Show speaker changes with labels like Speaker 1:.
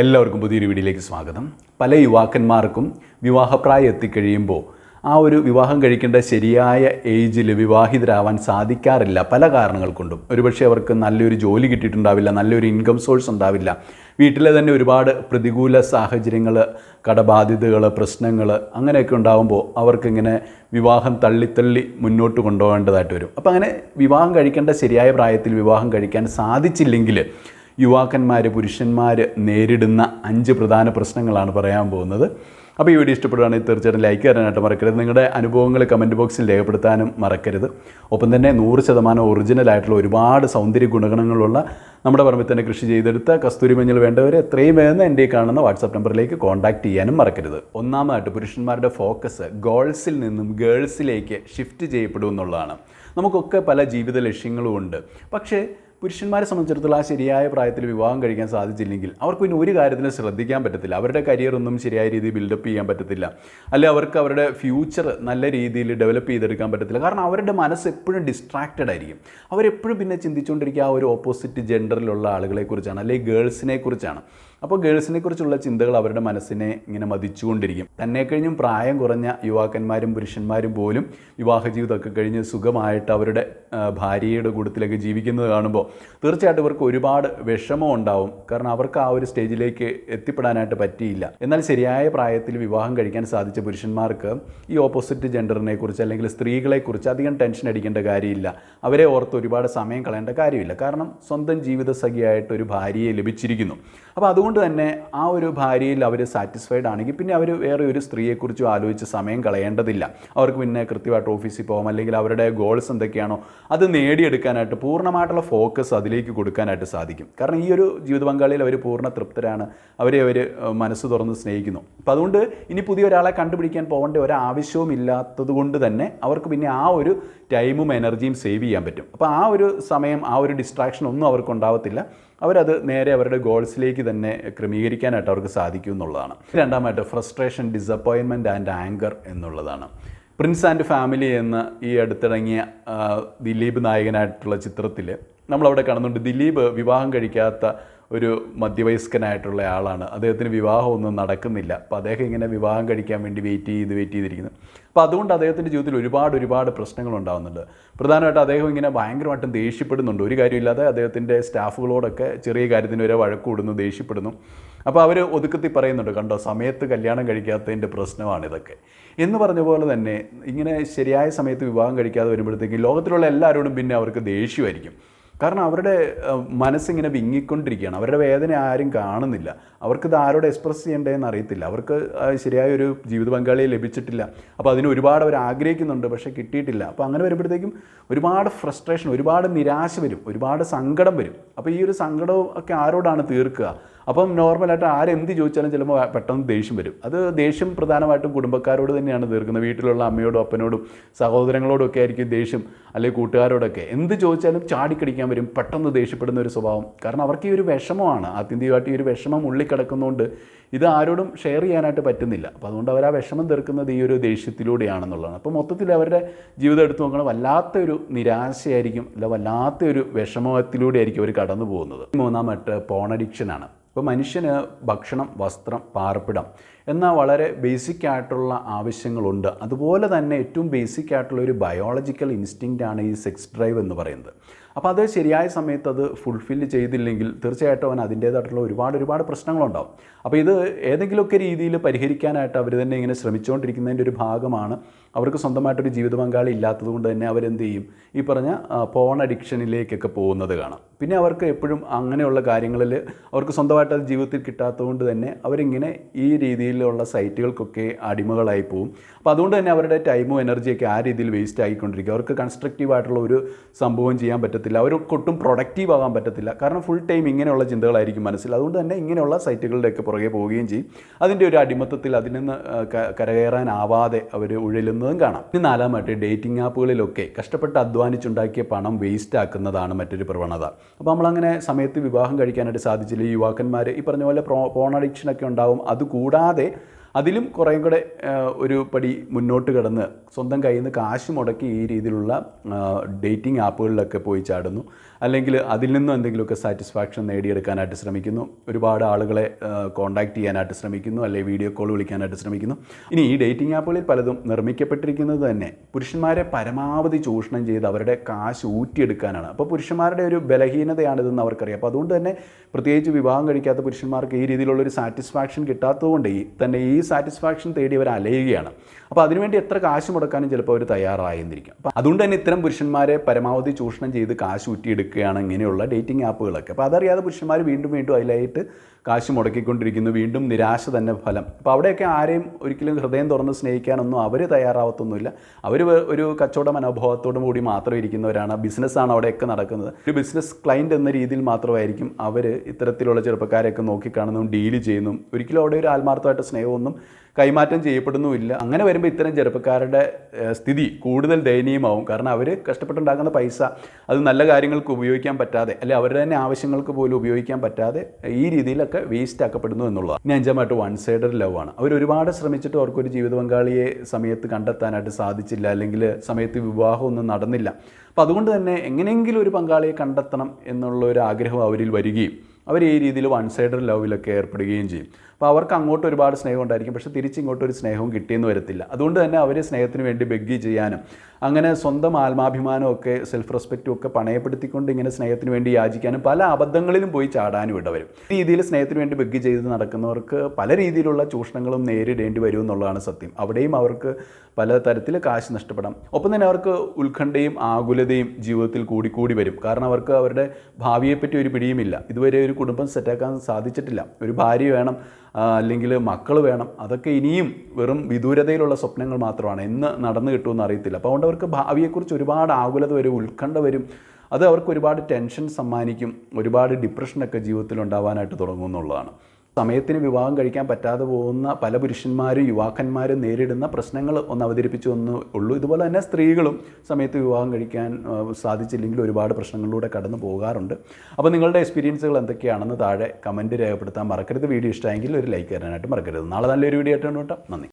Speaker 1: എല്ലാവർക്കും പുതിയൊരു വീഡിയോയിലേക്ക് സ്വാഗതം. പല യുവാക്കന്മാർക്കും വിവാഹപ്രായം എത്തിക്കഴിയുമ്പോൾ ആ ഒരു വിവാഹം കഴിക്കേണ്ട ശരിയായ ഏജിൽ വിവാഹിതരാവാൻ സാധിക്കാറില്ല പല കാരണങ്ങൾ കൊണ്ടും. ഒരുപക്ഷെ അവർക്ക് നല്ലൊരു ജോലി കിട്ടിയിട്ടുണ്ടാവില്ല നല്ലൊരു ഇൻകം സോഴ്സ് ഉണ്ടാവില്ല. വീട്ടിലെ തന്നെ ഒരുപാട് പ്രതികൂല സാഹചര്യങ്ങൾ കടബാധ്യതകൾ പ്രശ്നങ്ങൾ അങ്ങനെയൊക്കെ ഉണ്ടാകുമ്പോൾ അവർക്കിങ്ങനെ വിവാഹം തള്ളിത്തള്ളി മുന്നോട്ട് കൊണ്ടുപോകേണ്ടതായിട്ട് വരും. അപ്പോൾ അങ്ങനെ വിവാഹം കഴിക്കേണ്ട ശരിയായ പ്രായത്തിൽ വിവാഹം കഴിക്കാൻ സാധിച്ചില്ലെങ്കിൽ യുവാക്കന്മാർ പുരുഷന്മാർ നേരിടുന്ന അഞ്ച് പ്രധാന പ്രശ്നങ്ങളാണ് പറയാൻ പോകുന്നത്. അപ്പോൾ ഈ വീഡിയോ ഇഷ്ടപ്പെടുകയാണെങ്കിൽ തീർച്ചയായിട്ടും ലൈക്ക് ചെയ്യാനായിട്ട് മറക്കരുത്. നിങ്ങളുടെ അനുഭവങ്ങൾ കമന്റ് ബോക്സിൽ രേഖപ്പെടുത്താനും മറക്കരുത്. ഒപ്പം തന്നെ നൂറ് ശതമാനം ഒറിജിനലായിട്ടുള്ള ഒരുപാട് സൗന്ദര്യ ഗുണഗണങ്ങളുള്ള നമ്മുടെ പറമ്പിൽ തന്നെ കൃഷി ചെയ്തെടുത്ത കസ്തൂരി മഞ്ഞൾ വേണ്ടവർ എത്രയും വേഗം എന്റെ ഈ കാണുന്ന വാട്സാപ്പ് നമ്പറിലേക്ക് കോൺടാക്റ്റ് ചെയ്യാനും മറക്കരുത്. ഒന്നാമതായിട്ട് പുരുഷന്മാരുടെ ഫോക്കസ് ഗേൾസിൽ നിന്നും ഗേൾസിലേക്ക് ഷിഫ്റ്റ് ചെയ്യപ്പെടും എന്നുള്ളതാണ്. നമുക്കൊക്കെ പല ജീവിത ലക്ഷ്യങ്ങളും ഉണ്ട്. പക്ഷേ പുരുഷന്മാരെ സംബന്ധിച്ചിടത്തോളം ആ ശരിയായ പ്രായത്തിൽ വിവാഹം കഴിക്കാൻ സാധിച്ചില്ലെങ്കിൽ അവർക്ക് പിന്നെ ഒരു കാര്യത്തിലും ശ്രദ്ധിക്കാൻ പറ്റത്തില്ല. അവരുടെ കരിയർ ഒന്നും ശരിയായ രീതിയിൽ ബിൽഡപ്പ് ചെയ്യാൻ പറ്റത്തില്ല. അല്ലെ അവർക്ക് അവരുടെ ഫ്യൂച്ചർ നല്ല രീതിയിൽ ഡെവലപ്പ് ചെയ്തെടുക്കാൻ പറ്റത്തില്ല. കാരണം അവരുടെ മനസ്സ് എപ്പോഴും ഡിസ്ട്രാക്റ്റഡ് ആയിരിക്കും. അവരെപ്പോഴും പിന്നെ ചിന്തിച്ചുകൊണ്ടിരിക്കുക ആ ഒരു ഓപ്പോസിറ്റ് ജെൻഡറിലുള്ള ആളുകളെ കുറിച്ചാണ് അല്ലെങ്കിൽ ഗേൾസിനെ കുറിച്ചാണ്. അപ്പോൾ ഗേൾസിനെ കുറിച്ചുള്ള ചിന്തകൾ അവരുടെ മനസ്സിനെ ഇങ്ങനെ മതിച്ചുകൊണ്ടിരിക്കും. തന്നെ കഴിഞ്ഞും പ്രായം കുറഞ്ഞ യുവാക്കന്മാരും പുരുഷന്മാരും പോലും വിവാഹ ജീവിതമൊക്കെ കഴിഞ്ഞ് സുഖമായിട്ട് അവരുടെ ഭാര്യയുടെ കൂട്ടത്തിലൊക്കെ ജീവിക്കുന്നത് കാണുമ്പോൾ തീർച്ചയായിട്ടും ഇവർക്ക് ഒരുപാട് വിഷമം ഉണ്ടാവും. കാരണം അവർക്ക് ആ ഒരു സ്റ്റേജിലേക്ക് എത്തിപ്പെടാനായിട്ട് പറ്റിയില്ല. എന്നാൽ ശരിയായ പ്രായത്തിൽ വിവാഹം കഴിക്കാൻ സാധിച്ച പുരുഷന്മാർക്ക് ഈ ഓപ്പോസിറ്റ് ജെൻഡറിനെ കുറിച്ച് അല്ലെങ്കിൽ സ്ത്രീകളെക്കുറിച്ച് അധികം ടെൻഷൻ അടിക്കേണ്ട കാര്യമില്ല. അവരെ ഓർത്ത് ഒരുപാട് സമയം കളയേണ്ട കാര്യമില്ല. കാരണം സ്വന്തം ജീവിത സഖിയായിട്ട് ഒരു ഭാര്യയെ ലഭിച്ചിരിക്കുന്നു. അപ്പോൾ അതുകൊണ്ട് തന്നെ ആ ഒരു ഭാര്യയിൽ അവർ സാറ്റിസ്ഫൈഡ് ആണെങ്കിൽ പിന്നെ അവർ വേറെ ഒരു സ്ത്രീയെക്കുറിച്ചും ആലോചിച്ച് സമയം കളയേണ്ടതില്ല. അവർക്ക് പിന്നെ കൃത്യമായിട്ട് ഓഫീസിൽ പോകാം അല്ലെങ്കിൽ അവരുടെ ഗോൾസ് എന്തൊക്കെയാണോ അത് നേടിയെടുക്കാനായിട്ട് പൂർണമായിട്ടുള്ള ഫോക്കസ് അതിലേക്ക് കൊടുക്കാനായിട്ട് സാധിക്കും. കാരണം ഈ ഒരു ജീവിത പങ്കാളിയിൽ അവർ പൂർണ തൃപ്തരാണ് അവരെ അവർ മനസ്സ് തുറന്ന് സ്നേഹിക്കുന്നു. അപ്പോൾ അതുകൊണ്ട് ഇനി പുതിയ ഒരാളെ കണ്ടുപിടിക്കാൻ പോകേണ്ട ഒരാവശ്യവും ഇല്ലാത്തത് കൊണ്ട് തന്നെ അവർക്ക് പിന്നെ ആ ഒരു ടൈമും എനർജിയും സേവ് ചെയ്യാൻ പറ്റും. അപ്പോൾ ആ ഒരു സമയം ആ ഒരു ഡിസ്ട്രാക്ഷൻ ഒന്നും അവർക്ക് ഉണ്ടാവത്തില്ല അവരത് നേരെ അവരുടെ ഗോൾസിലേക്ക് തന്നെ ക്രമീകരിക്കാനായിട്ട് അവർക്ക് സാധിക്കും എന്നുള്ളതാണ്. രണ്ടാമായിട്ട് ഫ്രസ്ട്രേഷൻ ഡിസപ്പോയിൻമെന്റ് ആൻഡ് ആങ്കർ എന്നുള്ളതാണ്. പ്രിൻസ് ആൻഡ് ഫാമിലി എന്ന ഈ അടുത്തിറങ്ങിയ ദിലീപ് നായകനായിട്ടുള്ള ചിത്രത്തിൽ നമ്മളവിടെ കാണുന്നുണ്ട്. ദിലീപ് വിവാഹം കഴിക്കാത്ത ഒരു മധ്യവയസ്കനായിട്ടുള്ള ആളാണ്. അദ്ദേഹത്തിന് വിവാഹമൊന്നും നടക്കുന്നില്ല. അപ്പോൾ അദ്ദേഹം ഇങ്ങനെ വിവാഹം കഴിക്കാൻ വേണ്ടി വെയിറ്റ് ചെയ്ത് വെയിറ്റ് ചെയ്തിരിക്കുന്നു. അപ്പോൾ അതുകൊണ്ട് അദ്ദേഹത്തിന്റെ ജീവിതത്തിൽ ഒരുപാട് ഒരുപാട് പ്രശ്നങ്ങൾ ഉണ്ടാകുന്നുണ്ട് പ്രധാനമായിട്ട് അദ്ദേഹം ഇങ്ങനെ ഭയങ്കരമായിട്ടും ദേഷ്യപ്പെടുന്നുണ്ട്. ഒരു കാര്യമില്ലാതെ അദ്ദേഹത്തിന്റെ സ്റ്റാഫുകളോടൊക്കെ ചെറിയ കാര്യത്തിന് വരെ വഴക്കൂടുന്നു ദേഷ്യപ്പെടുന്നു. അപ്പോൾ അവർ ഒതുക്കത്തി പറയുന്നുണ്ട് കണ്ടോ സമയത്ത് കല്യാണം കഴിക്കാത്തതിന്റെ പ്രശ്നമാണ് ഇതൊക്കെ. എന്ന് പറഞ്ഞ പോലെ തന്നെ ഇങ്ങനെ ശരിയായ സമയത്ത് വിവാഹം കഴിക്കാതെ വരുമ്പോഴത്തേക്കും ലോകത്തിലുള്ള എല്ലാവരോടും പിന്നെ അവർക്ക് ദേഷ്യമായിരിക്കും. കാരണം അവരുടെ മനസ്സിങ്ങനെ വിങ്ങിക്കൊണ്ടിരിക്കുകയാണ്. അവരുടെ വേദന ആരും കാണുന്നില്ല. അവർക്കിത് ആരോട് എക്സ്പ്രസ് ചെയ്യേണ്ടതെന്ന് അറിയത്തില്ല. അവർക്ക് ശരിയായ ഒരു ജീവിത പങ്കാളിയെ ലഭിച്ചിട്ടില്ല. അപ്പോൾ അതിന് ഒരുപാട് അവർ ആഗ്രഹിക്കുന്നുണ്ട് പക്ഷേ കിട്ടിയിട്ടില്ല. അപ്പോൾ അങ്ങനെ വരുമ്പോഴത്തേക്കും ഒരുപാട് ഫ്രസ്ട്രേഷൻ ഒരുപാട് നിരാശ വരും. ഒരുപാട് സങ്കടം വരും. അപ്പോൾ ഈ ഒരു സങ്കടവും ഒക്കെ ആരോടാണ് തീർക്കുക? അപ്പം നോർമലായിട്ട് ആരെന്ത് ചോദിച്ചാലും ചിലപ്പോൾ പെട്ടെന്ന് ദേഷ്യം വരും. അത് ദേഷ്യം പ്രധാനമായിട്ടും കുടുംബക്കാരോട് തന്നെയാണ് തീർക്കുന്നത്. വീട്ടിലുള്ള അമ്മയോടും അപ്പനോടും സഹോദരങ്ങളോടും ഒക്കെ ആയിരിക്കും ദേഷ്യം അല്ലെങ്കിൽ കൂട്ടുകാരോടൊക്കെ. എന്ത് ചോദിച്ചാലും ചാടിക്കടിക്കാൻ വരും. പെട്ടെന്ന് ദേഷ്യപ്പെടുന്ന ഒരു സ്വഭാവം. കാരണം അവർക്ക് ഈ ഒരു വിഷമമാണ്. ആത്യന്തികമായിട്ട് ഈ ഒരു വിഷമം ഉള്ളിൽ കിടക്കുന്നതുകൊണ്ട് ഇത് ആരോടും ഷെയർ ചെയ്യാനായിട്ട് പറ്റുന്നില്ല. അപ്പോൾ അതുകൊണ്ട് അവർ ആ വിഷമം തീർക്കുന്നത് ഈ ഒരു ദേഷ്യത്തിലൂടെയാണെന്നുള്ളതാണ്. അപ്പോൾ മൊത്തത്തിൽ അവരുടെ ജീവിതം എടുത്തു നോക്കണം. വല്ലാത്തൊരു നിരാശയായിരിക്കും. അല്ല വല്ലാത്തൊരു വിഷമത്തിലൂടെ ആയിരിക്കും അവർ കടന്നു പോകുന്നത് മൂന്നാമത്തെ പോൺ അഡിക്ഷനാണ് ഇപ്പോൾ മനുഷ്യന് ഭക്ഷണം വസ്ത്രം പാർപ്പിടം എന്ന വളരെ ബേസിക് ആയിട്ടുള്ള ആവശ്യങ്ങളുണ്ട്. അതുപോലെ തന്നെ ഏറ്റവും ബേസിക് ആയിട്ടുള്ള ഒരു ബയോളജിക്കൽ ഇൻസ്റ്റിങ്റ്റാണ് ഈ സെക്സ് ഡ്രൈവ് എന്ന് പറയുന്നത്. അപ്പോൾ അത് ശരിയായ സമയത്ത് അത് ഫുൾഫിൽ ചെയ്തില്ലെങ്കിൽ തീർച്ചയായിട്ടും അവൻ അതിന്റേതായിട്ടുള്ള ഒരുപാട് ഒരുപാട് പ്രശ്നങ്ങളുണ്ടാവും. അപ്പോൾ ഇത് ഏതെങ്കിലുമൊക്കെ രീതിയിൽ പരിഹരിക്കാനായിട്ട് അവർ തന്നെ ഇങ്ങനെ ശ്രമിച്ചുകൊണ്ടിരിക്കുന്നതിന്റെ ഒരു ഭാഗമാണ്. അവർക്ക് സ്വന്തമായിട്ടൊരു ജീവിത പങ്കാളി ഇല്ലാത്തത് കൊണ്ട് തന്നെ അവരെന്ത് ചെയ്യും? ഈ പറഞ്ഞ പോൺ അഡിക്ഷനിലേക്കൊക്കെ പോകുന്നത് കാണാം. പിന്നെ അവർക്ക് എപ്പോഴും അങ്ങനെയുള്ള കാര്യങ്ങളിൽ അവർക്ക് സ്വന്തമായിട്ട് അത് ജീവിതത്തിൽ കിട്ടാത്തതുകൊണ്ട് തന്നെ അവരിങ്ങനെ ഈ രീതിയിലുള്ള സൈറ്റുകൾക്കൊക്കെ അടിമകളായി പോകും അപ്പോൾ അതുകൊണ്ട് തന്നെ അവരുടെ ടൈമും എനർജിയൊക്കെ ആ രീതിയിൽ വേസ്റ്റ് ആയിക്കൊണ്ടിരിക്കും. അവർക്ക് കൺസ്ട്രക്റ്റീവ് ആയിട്ടുള്ള ഒരു സംഭവം ചെയ്യാൻ പറ്റത്തില്ല. അവർക്ക് ഒട്ടും പ്രൊഡക്റ്റീവ് ആകാൻ പറ്റത്തില്ല. കാരണം ഫുൾ ടൈം ഇങ്ങനെയുള്ള ചിന്തകളായിരിക്കും മനസ്സിൽ. അതുകൊണ്ട് തന്നെ ഇങ്ങനെയുള്ള സൈറ്റുകളുടെയൊക്കെ പുറകെ പോവുകയും ചെയ്യും. അതിന്റെ ഒരു അടിമത്തത്തിൽ അതിൽ നിന്ന് കരകയറാനാവാതെ അവർ ഉഴലുന്നതും കാണാം. ഇനി നാലാമായിട്ട് ഡേറ്റിംഗ് ആപ്പുകളിലൊക്കെ കഷ്ടപ്പെട്ട് അധ്വാനിച്ചുണ്ടാക്കിയ പണം വേസ്റ്റ് ആക്കുന്നതാണ് മറ്റൊരു പ്രവണത. അപ്പോൾ നമ്മളങ്ങനെ സമയത്ത് വിവാഹം കഴിക്കാനായിട്ട് സാധിച്ചില്ല. യുവാക്കന്മാർ ഈ പറഞ്ഞ പോലെ പ്രോ പോൺ അഡിക്ഷനൊക്കെ ഉണ്ടാവും. അതുകൂടാതെ അതിലും കുറേയും കൂടെ ഒരു പടി മുന്നോട്ട് കിടന്ന് സ്വന്തം കയ്യിൽ നിന്ന് കാശ് മുടക്കി ഈ രീതിയിലുള്ള ഡേറ്റിംഗ് ആപ്പുകളിലൊക്കെ പോയി ചാടുന്നു. അല്ലെങ്കിൽ അതിൽ നിന്നും എന്തെങ്കിലുമൊക്കെ സാറ്റിസ്ഫാക്ഷൻ നേടിയെടുക്കാനായിട്ട് ശ്രമിക്കുന്നു. ഒരുപാട് ആളുകളെ കോൺടാക്ട് ചെയ്യാനായിട്ട് ശ്രമിക്കുന്നു. അല്ലെങ്കിൽ വീഡിയോ കോൾ വിളിക്കാനായിട്ട് ശ്രമിക്കുന്നു. ഇനി ഈ ഡേറ്റിംഗ് ആപ്പുകളിൽ പലതും നിർമ്മിക്കപ്പെട്ടിരിക്കുന്നത് തന്നെ പുരുഷന്മാരെ പരമാവധി ചൂഷണം ചെയ്ത് അവരുടെ കാശ് ഊറ്റിയെടുക്കാനാണ്. അപ്പോൾ പുരുഷന്മാരുടെ ഒരു ബലഹീനതയാണിതെന്ന് അവർക്കറിയാം. അപ്പോൾ അതുകൊണ്ട് തന്നെ പ്രത്യേകിച്ച് വിവാഹം കഴിക്കാത്ത പുരുഷന്മാർക്ക് ഈ രീതിയിലുള്ളൊരു സാറ്റിസ്ഫാക്ഷൻ കിട്ടാത്തതുകൊണ്ട് തന്നെ ഈ സാറ്റിസ്ഫാക്ഷൻ തേടി അവർ അലയുകയാണ്. അപ്പോൾ അതിനുവേണ്ടി എത്ര കാശ് മുടക്കാനും ചിലപ്പോൾ അവർ തയ്യാറായെന്നിരിക്കും. അപ്പോൾ അതുകൊണ്ട് തന്നെ ഇത്തരം പുരുഷന്മാരെ പരമാവധി ചൂഷണം ചെയ്ത് കാശ് ഊറ്റിയെടുക്കുകയാണ് ഇങ്ങനെയുള്ള ഡേറ്റിംഗ് ആപ്പുകളൊക്കെ അപ്പോൾ അതറിയാതെ പുരുഷന്മാർ വീണ്ടും വീണ്ടും അതിലായിട്ട് കാശ് മുടക്കിക്കൊണ്ടിരിക്കുന്നു വീണ്ടും നിരാശ തന്നെ ഫലം. അപ്പോൾ അവിടെയൊക്കെ ആരെയും ഒരിക്കലും ഹൃദയം തുറന്ന് സ്നേഹിക്കാനൊന്നും അവർ തയ്യാറാവത്തൊന്നുമില്ല. അവർ ഒരു കച്ചവട മനോഭാവത്തോടും കൂടി മാത്രം ഇരിക്കുന്നവരാണ് ബിസിനസ്സാണ് അവിടെയൊക്കെ നടക്കുന്നത്. ഒരു ബിസിനസ് ക്ലയന്റ് എന്ന രീതിയിൽ മാത്രമായിരിക്കും അവർ ഇത്തരത്തിലുള്ള ചെറുപ്പക്കാരെയൊക്കെ നോക്കിക്കാണുന്നതും ഡീൽ ചെയ്യുന്നതും. ഒരിക്കലും അവിടെ ഒരു ആത്മാർത്ഥമായിട്ട് സ്നേഹമൊന്നും കൈമാറ്റം ചെയ്യപ്പെടുന്നുമില്ല. അങ്ങനെ വരുമ്പോൾ ഇത്തരം ചെറുപ്പക്കാരുടെ സ്ഥിതി കൂടുതൽ ദയനീയമാവും. കാരണം അവർ കഷ്ടപ്പെട്ടുണ്ടാക്കുന്ന പൈസ അത് നല്ല കാര്യങ്ങൾക്ക് ഉപയോഗിക്കാൻ പറ്റാതെ അല്ലെ അവരുടെ തന്നെ ആവശ്യങ്ങൾക്ക് പോലും ഉപയോഗിക്കാൻ പറ്റാതെ ഈ രീതിയിലൊക്കെ വേസ്റ്റ് ആക്കപ്പെടുന്നു എന്നുള്ളതാണ്. ഇനി അഞ്ചാമായിട്ട് വൺ സൈഡർ ലവ് ആണ്. അവർ ഒരുപാട് ശ്രമിച്ചിട്ട് അവർക്കൊരു ജീവിത പങ്കാളിയെ സമയത്ത് കണ്ടെത്താനായിട്ട് സാധിച്ചില്ല അല്ലെങ്കിൽ സമയത്ത് വിവാഹമൊന്നും നടന്നില്ല. അപ്പോൾ അതുകൊണ്ട് തന്നെ എങ്ങനെയെങ്കിലും ഒരു പങ്കാളിയെ കണ്ടെത്തണം എന്നുള്ള ഒരു ആഗ്രഹം അവരിൽ വരികയും അവർ ഈ രീതിയിൽ വൺ സൈഡർ ലവിലൊക്കെ ഏർപ്പെടുകയും ചെയ്യും. അപ്പോൾ അവർക്ക് അങ്ങോട്ട് ഒരുപാട് സ്നേഹം ഉണ്ടായിരിക്കും. പക്ഷേ തിരിച്ചിങ്ങോട്ട് ഒരു സ്നേഹവും കിട്ടിയെന്ന് വരത്തില്ല. അതുകൊണ്ട് തന്നെ അവർ സ്നേഹത്തിന് വേണ്ടി ബെഗ്ഗി ചെയ്യാനും അങ്ങനെ സ്വന്തം ആത്മാഭിമാനമൊക്കെ സെൽഫ് റെസ്പെക്റ്റും ഒക്കെ പണയപ്പെടുത്തിക്കൊണ്ട് ഇങ്ങനെ സ്നേഹത്തിന് വേണ്ടി യാചിക്കാനും പല അബദ്ധങ്ങളിലും പോയി ചാടാനും ഇടവരും ഈ രീതിയിൽ സ്നേഹത്തിന് വേണ്ടി ബെഗ്ഗി ചെയ്ത് നടക്കുന്നവർക്ക് പല രീതിയിലുള്ള ചൂഷണങ്ങളും നേരിടേണ്ടി വരും എന്നുള്ളതാണ് സത്യം. അവിടെയും അവർക്ക് പല തരത്തിൽ കാശ് നഷ്ടപ്പെടാം. ഒപ്പം തന്നെ അവർക്ക് ഉത്കണ്ഠയും ആകുലതയും ജീവിതത്തിൽ കൂടിക്കൂടി വരും. കാരണം അവർക്ക് അവരുടെ ഭാവിയെപ്പറ്റി ഒരു പിടിയുമില്ല. ഇതുവരെ ഒരു കുടുംബം സെറ്റാക്കാൻ സാധിച്ചിട്ടില്ല. ഒരു ഭാര്യ വേണം അല്ലെങ്കിൽ മക്കൾ വേണം. അതൊക്കെ ഇനിയും വെറും വിദൂരതയിലുള്ള സ്വപ്നങ്ങൾ മാത്രമാണ്. എന്ന് നടന്നു കിട്ടുമെന്ന് അറിയത്തില്ല. അപ്പോൾ അതുകൊണ്ട് അവർക്ക് ഭാവിയെക്കുറിച്ച് ഒരുപാട് ആകുലത വരും ഉത്കണ്ഠ വരും. അത് അവർക്ക് ഒരുപാട് ടെൻഷൻ സമ്മാനിക്കും. ഒരുപാട് ഡിപ്രഷനൊക്കെ ജീവിതത്തിൽ ഉണ്ടാവാനായിട്ട് തുടങ്ങും എന്നുള്ളതാണ്. സമയത്തിന് വിവാഹം കഴിക്കാൻ പറ്റാതെ പോകുന്ന പല പുരുഷന്മാരും യുവാക്കന്മാരും നേരിടുന്ന പ്രശ്നങ്ങൾ ഒന്ന് അവതരിപ്പിച്ചു ഒന്ന് ഉള്ളൂ. ഇതുപോലെ തന്നെ സ്ത്രീകളും സമയത്ത് വിവാഹം കഴിക്കാൻ സാധിച്ചില്ലെങ്കിൽ ഒരുപാട് പ്രശ്നങ്ങളിലൂടെ കടന്നു പോകാറുണ്ട്. അപ്പോൾ നിങ്ങളുടെ എക്സ്പീരിയൻസുകൾ എന്തൊക്കെയാണെന്ന് താഴെ കമന്റ് രേഖപ്പെടുത്താൻ മറക്കരുത്. വീഡിയോ ഇഷ്ടമെങ്കിൽ ഒരു ലൈക്ക് തരാനായിട്ട് മറക്കരുത്. നാളെ നല്ലൊരു വീഡിയോ ആയിട്ട് കേട്ടോ. നന്ദി.